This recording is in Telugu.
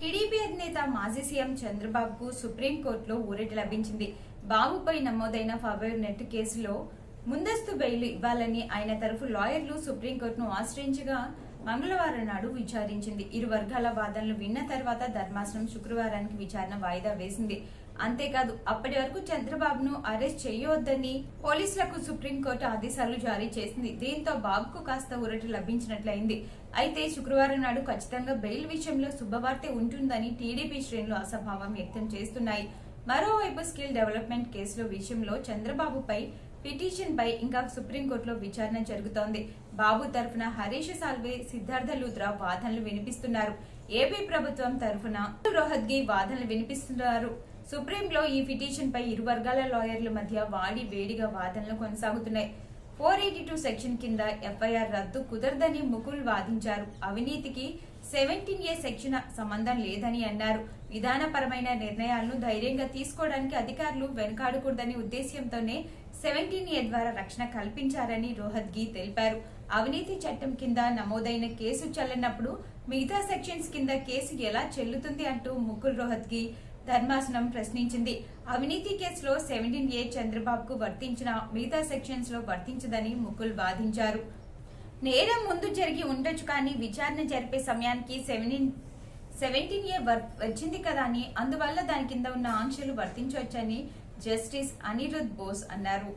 టీడీపీ అధినేత మాజీ సీఎం చంద్రబాబుకు సుప్రీంకోర్టులో ఊరట లభించింది. బాబుపై నమోదైన ఫవర్ నెట్ కేసులో ముందస్తు బెయిల్ ఇవ్వాలని ఆయన తరఫు లాయర్లు సుప్రీంకోర్టును ఆశ్రయించగా మంగళవారం నాడు విచారించింది. ఇరు వర్గాల వాదనలు విన్న తర్వాత ధర్మాసనం శుక్రవారానికి విచారణ వాయిదా వేసింది. అంతేకాదు అప్పటి వరకు చంద్రబాబును అరెస్ట్ చేయవద్దని పోలీసులకు సుప్రీంకోర్టు ఆదేశాలు జారీ చేసింది. దీంతో బాబుకు కాస్త ఊరట లభించినట్లయింది. అయితే శుక్రవారం నాడు ఖచ్చితంగా బెయిల్ విషయంలో శుభవార్త ఉంటుందని టీడీపీ శ్రేణులు అసభావం వ్యక్తం చేస్తున్నాయి. మరోవైపు స్కిల్ డెవలప్మెంట్ కేసుల విషయంలో చంద్రబాబుపై పిటిషన్ పై ఇంకా సుప్రీంకోర్టులో విచారణ జరుగుతోంది. బాబు తరఫున హరీష్ సాల్వే సిద్ధార్థ లూద్రా వాదనలు వినిపిస్తున్నారు. ఏపీ ప్రభుత్వం తరఫున రోహద్గి వాదనలు వినిపిస్తున్నారు. సుప్రీంలో ఈ పిటిషన్ పై ఇరు వర్గాల లాయర్ల మధ్య వాడి వేడిగా వాదనలు కొనసాగుతున్నాయి. ఫోర్ ఎయిటీ టూ సెక్షన్ కింద ఎఫ్ఐఆర్ రద్దు కుదరదని ముకుల్ వాదించారు. అవినీతికి సెవెంటీన్ ఏ సెక్షన్ సంబంధం లేదని అన్నారు. విధానపరమైన నిర్ణయాలను ధైర్యంగా తీసుకోవడానికి అధికారులు వెనుకాడకూడదని ఉద్దేశ్యంతోనే సెవెంటీన్ ఏ ద్వారా రక్షణ కల్పించారని రోహత్గి తెలిపారు. అవినీతి చట్టం కింద నమోదైన కేసు చెల్లనప్పుడు మిగతా సెక్షన్స్ కింద కేసు ఎలా చెల్లుతుంది అంటూ ముకుల్ రోహత్గి ధర్మాసనం ప్రశ్నించింది. అవినీతి కేసులో సెవెంటీన్ ఏ చంద్రబాబుకు వర్తించిన మిగతా సెక్షన్స్లో వర్తించదని ముకుల్ వాదించారు. నేరం ముందు జరిగి ఉండొచ్చు కానీ విచారణ జరిపే సమయానికి సెవెంటీన్ సెవెంటీన్ ఏ వచ్చింది కదా అని అందువల్ల దాని కింద ఉన్న ఆంక్షలు వర్తించవచ్చని జస్టిస్ అనిరుద్ బోస్ అన్నారు.